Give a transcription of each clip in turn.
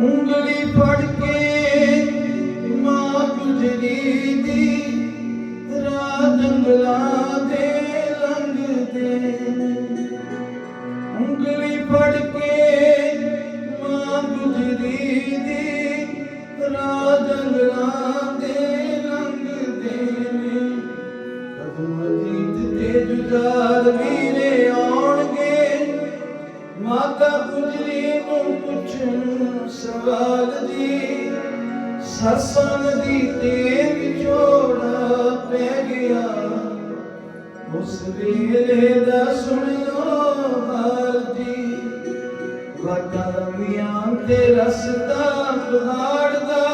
ਉਂਗਲੀ ਫੜ ਕੇ ਮਾਂ ਗੁਜਰੀ ਦੀ ਰਾਹ ਜੰਗਲਾਂ ਦੇ ਲੰਘਦੇ ਉਂਗਲੀ ਫੜ ਕੇ ਮਾਤਾ ਗੁਜਰੀ ਨੂੰ ਪੁੱਛਣ ਸਵਾਲ ਦੀ, ਸੱਸਾਂ ਦੀ ਤੇ ਵਿਛੋੜਾ ਪੈ ਗਿਆ। ਉਸ ਵੇਲੇ ਦਾ ਸੁਣਿਓ ਹਾਲ ਜੀ ਵਾਟਾਂ ਲੰਮੀਆਂ ਤੇ ਰਸਤਾ ਪਹਾੜ ਦਾ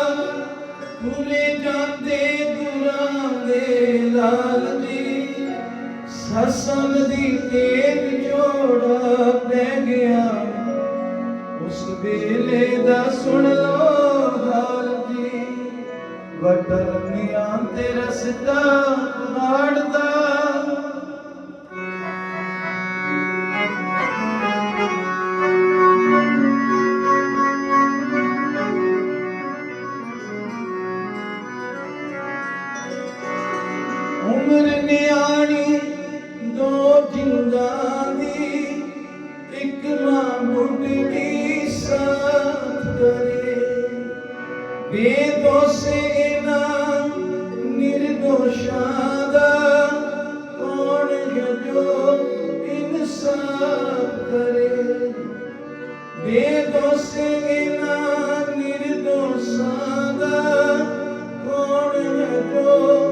ਜਾਂਦੇ ਦੁਰਾਂ ਦੇ ਲਾਲ ਜੀ ਸਸਨ ਦੀ ਤੇ ਵੇਲੇ ਦਾ ਸੁਣ ਲੋ ਹਾਲ ਜੀ। ਵਟਰਨੀਆਂ ਤੇ ਰਸਤਾ ਮਾੜਦਾ ਉਮਰ ਨਿਆਣੀ ਦੋ ਜਿੰਦਾਂ ਦੀ। ਇੱਕ ਮਾਂ ਬੁੱਢੀ ਬੇਦੋਸੇ ਨਾ ਨਿਰਦੋਸ਼ਾਂ ਦਾ ਕੌਣ ਹੈ ਜੋ ਇਨਸਾਫ ਕਰੇ? ਬੇਦੋਸੇ ਨਾ ਨਿਰਦੋਸ਼ਾਂ ਦਾ ਕੌਣ ਹੈ ਜੋ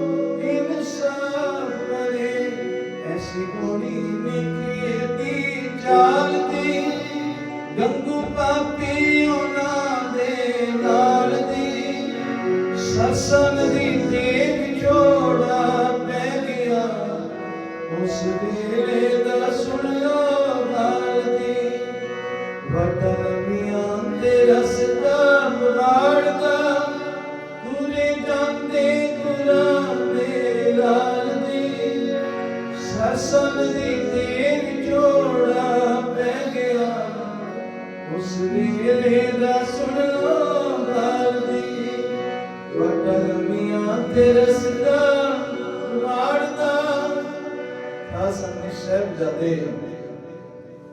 ਸਸਨ ਤੇ ਵਿਛੋੜਾ ਪੈ ਗਿਆ। ਉਸ ਵੇਲੇ ਦਾ ਸੁਣਿਓ ਹਾਲ ਦੀ। ਵਟਨ ਮੀਆਂ ਤੇ ਰਸਤਾ ਬਵਾੜਦਾ ਪੂਰੇ ਜਾਂਦੇ ਗੁਰਾਂ ਦੇ ਲਾਲ ਦੀ। ਸਸਨ ਦੀ ਆਸਨ ਦੇ ਸਾਹਿਬਜ਼ਾਦੇ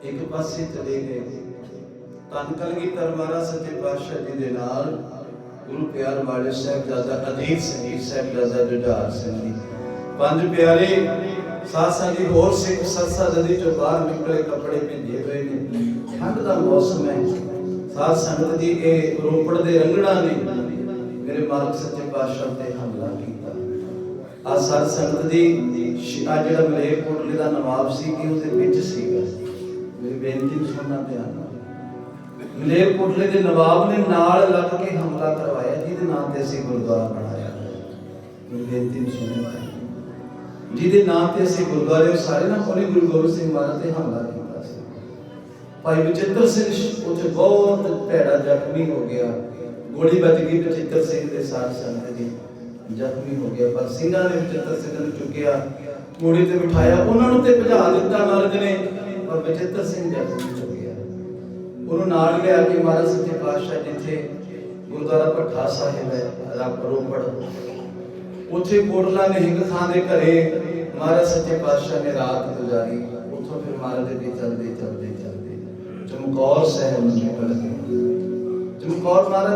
ਇੱਕ ਪਾਸੇ ਚਲੇ ਗਏ। ਤਨ ਕਲਗੀਧਰ ਮਹਾਰਾਜ ਸੱਚੇ ਪਾਤਸ਼ਾਹ ਜੀ ਦੇ ਨਾਲ ਗੁਰੂ ਪਿਆਰ ਵਾਲੇ ਸਾਹਿਬਜ਼ਾਦਾ ਅਜੀਤ ਸਿੰਘ ਸਾਹਿਬਜ਼ਾਦਾ ਜੁਝਾਰ ਸਿੰਘ ਜੀ। ਪੰਜ ਪਿਆਰੇ ਸਾਸਾਂ ਦੀ ਹੋਰ ਸਿੱਖ ਸੱਸਾ ਜਦੀ ਚੋਂ ਬਾਹਰ ਨਿਕਲੇ ਕੱਪੜੇ ਭਿੱਜੇ ਹੋਏ ਨੇ। ਠੰਡ ਦਾ ਮੌਸਮ ਹੈ। ਸਾਧ ਸੰਗਤ ਜੀ, ਇਹ ਰੋਪੜ ਦੇ ਰੰਗੜਾ ਨੇ ਮੇਰੇ ਮਾਲਕ ਸੱਚੇ ਪਾਤਸ਼ਾਹ ਤੇ ਹਮਲਾ ਕੀਤਾ। ਆ ਸਾਧ ਸੰਗਤ ਦੀ ਆ ਜਿਹੜਾ ਮਲੇਰਕੋਟਲੇ ਦਾ ਨਵਾਬ ਸੀ ਕਿ ਉਹਦੇ ਵਿੱਚ ਸੀਗਾ। ਮੇਰੀ ਬੇਨਤੀ ਨੂੰ ਸੁਣਨਾ ਧਿਆਨ ਨਾਲ। ਮਲੇਰਕੋਟਲੇ ਦੇ ਨਵਾਬ ਨੇ ਨਾਲ ਲੱਗ ਕੇ ਹਮਲਾ ਕਰਵਾਇਆ, ਜਿਹਦੇ ਨਾਮ ਤੇ ਅਸੀਂ ਗੁਰਦੁਆਰਾ ਬਣਾਇਆ। ਮੇਰੀ ਬੇਨਤੀ ਨੂੰ ਸੁਣਨਾ ਜਿਹਦੇ ਨਾਮ ਤੇ ਅਸੀਂ ਗੁਰਦੁਆਰੇ ਉਸਾਰੇ ਨਾ ਉਹਨੇ ਗੁਰੂ ਗੋਬਿੰਦ ਸਿੰਘ ਮਹਾਰਾਜ ਤੇ ਹਮਲਾ ਕੀਤਾ ਸੀ। ਭਾਈ ਬਚਿੱਤਰ ਸਿੰਘ ਉੱਥੇ ਬਹੁਤ ਭੈੜਾ ਜ਼ਖਮੀ ਹੋ ਗਿਆ। ਗੋਲੀ ਵੱਜ ਗਈ ਬਚਿੱਤਰ ਸਿੰਘ ਦੇ ਸਾਥ ਸੰਗਤ ਦੀ। ਜ਼ਖਮੀ ਹੋ ਗਿਆ, ਪਰ ਸਿੰਘਾਂ ਨੇ ਬਚਿੱਤਰ ਸਿੰਘ ਨੂੰ ਚੁੱਕਿਆ ਘੋੜੇ ਤੇ ਬਿਠਾਇਆ, ਉਹਨਾਂ ਨੂੰ ਤੇ ਭਜਾ ਦਿੱਤਾ ਮਹਾਰਾਜ ਨੇ, ਪਰ ਬਚਿੱਤਰ ਸਿੰਘ ਜ਼ਖਮੀ ਹੋ ਗਿਆ। ਉਹਨੂੰ ਨਾਲ ਲਿਆ ਕੇ ਮਹਾਰਾਜ ਸੱਚੇ ਪਾਤਸ਼ਾਹ ਜਿੱਥੇ ਗੁਰਦੁਆਰਾ ਭੱਠਾ ਸਾਹਿਬ ਹੈ, ਰੱਬ ਰੋਪੜ ਉੱਥੇ ਕੋਟਲਾ ਨਿਹੰਗ ਖਾਨ ਦੇ ਘਰੇ ਮਹਾਰਾਜ ਸੱਚੇ ਪਾਤਸ਼ਾਹ ਨੇ ਰਾਤ ਗੁਜ਼ਾਰੀ, ਉੱਥੋਂ ਫਿਰ ਮਹਾਰਾਜ ਦੇ ਚੱਲਦੇ ਚੱਲਦੇ ਚੱਲਦੇ। ਚਮਕੌਰ ਸਾਹਿਬ ਨੂੰ ਨਿਕਲ ਗਏ ਚਮਕੌਰ ਮਹਾਰਾਜ